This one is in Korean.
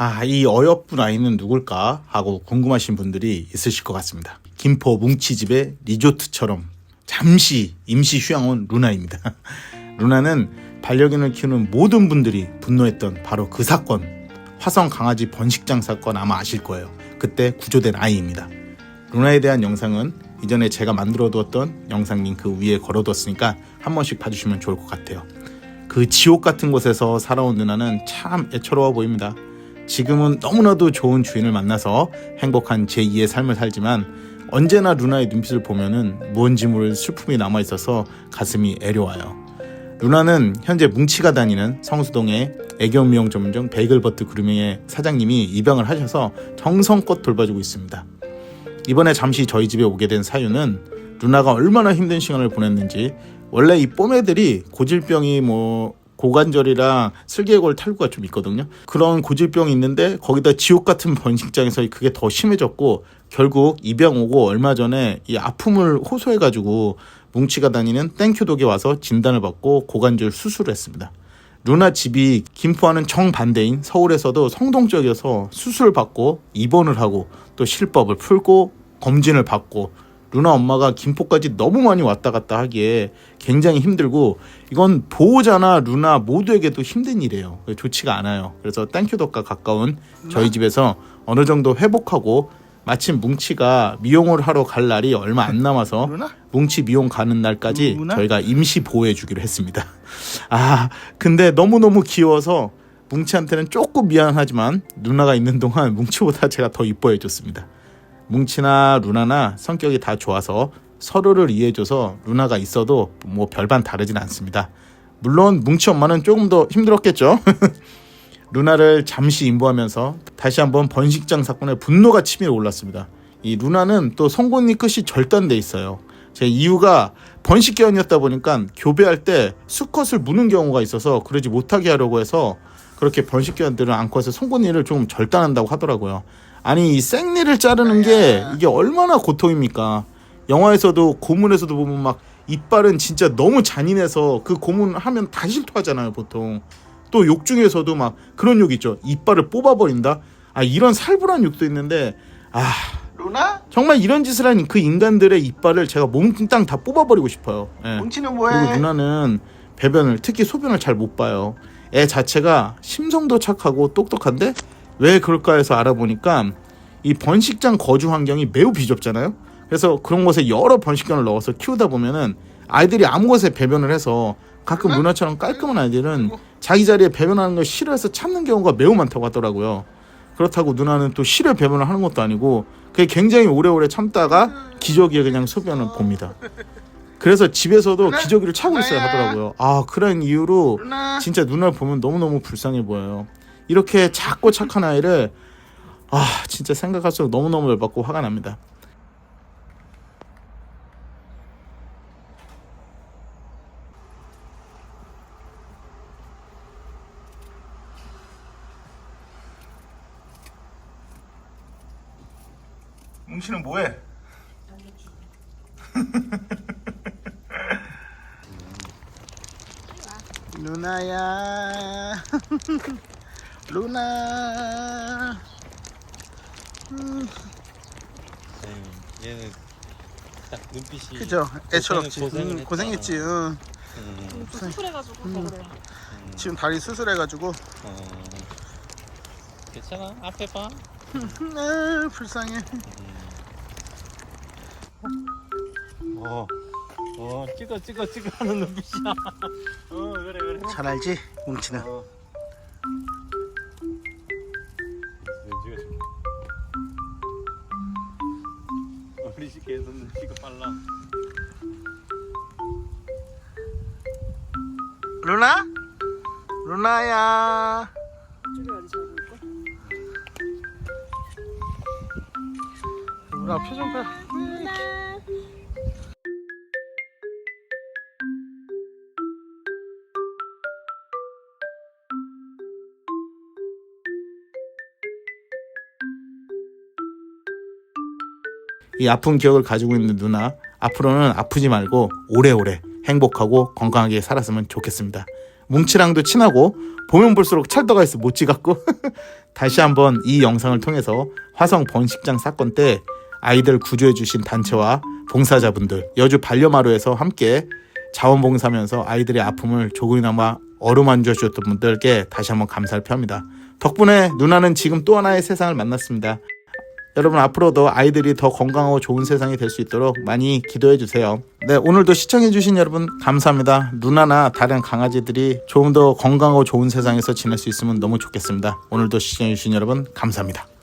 아, 이 어여쁜 아이는 누굴까 하고 궁금하신 분들이 있으실 것 같습니다. 김포 뭉치집의 리조트처럼 잠시 임시 휴양 온 루나입니다. 루나는 반려견을 키우는 모든 분들이 분노했던 바로 그 사건, 화성 강아지 번식장 사건 아마 아실 거예요. 그때 구조된 아이입니다. 루나에 대한 영상은 이전에 제가 만들어 두었던 영상 링크 위에 걸어뒀으니까 한 번씩 봐주시면 좋을 것 같아요. 그 지옥 같은 곳에서 살아온 누나는 참 애처로워 보입니다. 지금은 너무나도 좋은 주인을 만나서 행복한 제2의 삶을 살지만 언제나 루나의 눈빛을 보면은 무언지 모를 슬픔이 남아 있어서 가슴이 애려와요. 루나는 현재 뭉치가 다니는 성수동의 애교 미용 전문점 베이글버트 그루밍의 사장님이 입양을 하셔서 정성껏 돌봐주고 있습니다. 이번에 잠시 저희 집에 오게 된 사유는 루나가 얼마나 힘든 시간을 보냈는지 원래 이 뽀매들이 고질병이 뭐 고관절이랑 슬개골 탈구가 좀 있거든요. 그런 고질병이 있는데 거기다 지옥 같은 번식장에서 그게 더 심해졌고 결국 입양 오고 얼마 전에 이 아픔을 호소해가지고 뭉치가 다니는 땡큐독에 와서 진단을 받고 고관절 수술을 했습니다. 루나 집이 김포와는 정반대인 서울에서도 성동 쪽이어서 수술을 받고 입원을 하고 또 실법을 풀고 검진을 받고 루나 엄마가 김포까지 너무 많이 왔다 갔다 하기에 굉장히 힘들고 이건 보호자나 루나 모두에게도 힘든 일이에요. 좋지가 않아요. 그래서 땡큐덕과 가까운 저희 집에서 어느 정도 회복하고 마침 뭉치가 미용을 하러 갈 날이 얼마 안 남아서? 뭉치 미용 가는 날까지? 저희가 임시 보호해 주기로 했습니다. 아, 근데 너무너무 귀여워서 뭉치한테는 조금 미안하지만 누나가 있는 동안 뭉치보다 제가 더 이뻐해 줬습니다. 뭉치나 루나나 성격이 다 좋아서 서로를 이해해줘서 루나가 있어도 뭐 별반 다르진 않습니다. 물론 뭉치 엄마는 조금 더 힘들었겠죠. 루나를 잠시 인보하면서 다시 한번 번식장 사건에 분노가 치밀어 올랐습니다. 이 루나는 또 송곳니 끝이 절단돼 있어요. 제 이유가 번식견이었다 보니까 교배할 때 수컷을 무는 경우가 있어서 그러지 못하게 하려고 해서 그렇게 번식견들은 앙컷의 송곳니를 좀 절단한다고 하더라고요. 아니 이 생리를 자르는 게 이게 얼마나 고통입니까? 영화에서도 고문에서도 보면 막 이빨은 진짜 너무 잔인해서 그 고문 하면 다 실토하잖아요 보통. 또 욕 중에서도 막 그런 욕 있죠. 이빨을 뽑아버린다. 아 이런 살벌한 욕도 있는데 아 루나? 정말 이런 짓을 한 그 인간들의 이빨을 제가 몽땅 다 뽑아버리고 싶어요. 예. 뭉치는 그리고 뭐해? 누나는 배변을 특히 소변을 잘 못 봐요. 애 자체가 심성도 착하고 똑똑한데 왜 그럴까 해서 알아보니까 이 번식장 거주 환경이 매우 비좁잖아요. 그래서 그런 곳에 여러 번식견을 넣어서 키우다 보면은 아이들이 아무 곳에 배변을 해서 가끔 누나처럼 깔끔한 아이들은 자기 자리에 배변하는 걸 싫어해서 참는 경우가 매우 많다고 하더라고요. 그렇다고 누나는 또 싫어 배변을 하는 것도 아니고 그게 굉장히 오래오래 참다가 기저귀에 그냥 소변을 봅니다. 그래서 집에서도 기저귀를 차고 있어야 하더라고요. 아 그런 이유로? 진짜 누나를 보면 너무너무 불쌍해 보여요. 이렇게 작고 착한 아이를 아 진짜 생각할수록 너무너무 열받고 화가 납니다. 뭉치는 뭐해? 루나야 루나. 얘는 딱 눈빛이 그죠? 애처롭지 고생을 응, 했다. 고생했지. 응. 음, 또 수술해가지고 더 그래요. 지금 다리 수술해가지고. 어, 괜찮아? 앞에 봐. 아, 불쌍해. 어, 어 찍어 찍어 찍어 하는 눈빛이야. 어 그래 그래. 잘 알지 뭉치는? 어. 루나? 루나야? 루나 표정 봐 이 아픈 기억을 가지고 있는 누나 앞으로는 아프지 말고 오래오래 행복하고 건강하게 살았으면 좋겠습니다. 뭉치랑도 친하고 보면 볼수록 찰떡가 있어 못지 같고 다시 한번 이 영상을 통해서 화성 번식장 사건 때 아이들 구조해 주신 단체와 봉사자분들 여주 반려마루에서 함께 자원봉사하면서 아이들의 아픔을 조금이나마 어루만져 주셨던 분들께 다시 한번 감사를 표합니다. 덕분에 누나는 지금 또 하나의 세상을 만났습니다. 여러분 앞으로도 아이들이 더 건강하고 좋은 세상이 될 수 있도록 많이 기도해 주세요. 네, 오늘도 시청해 주신 여러분 감사합니다. 누나나 다른 강아지들이 조금 더 건강하고 좋은 세상에서 지낼 수 있으면 너무 좋겠습니다. 오늘도 시청해 주신 여러분 감사합니다.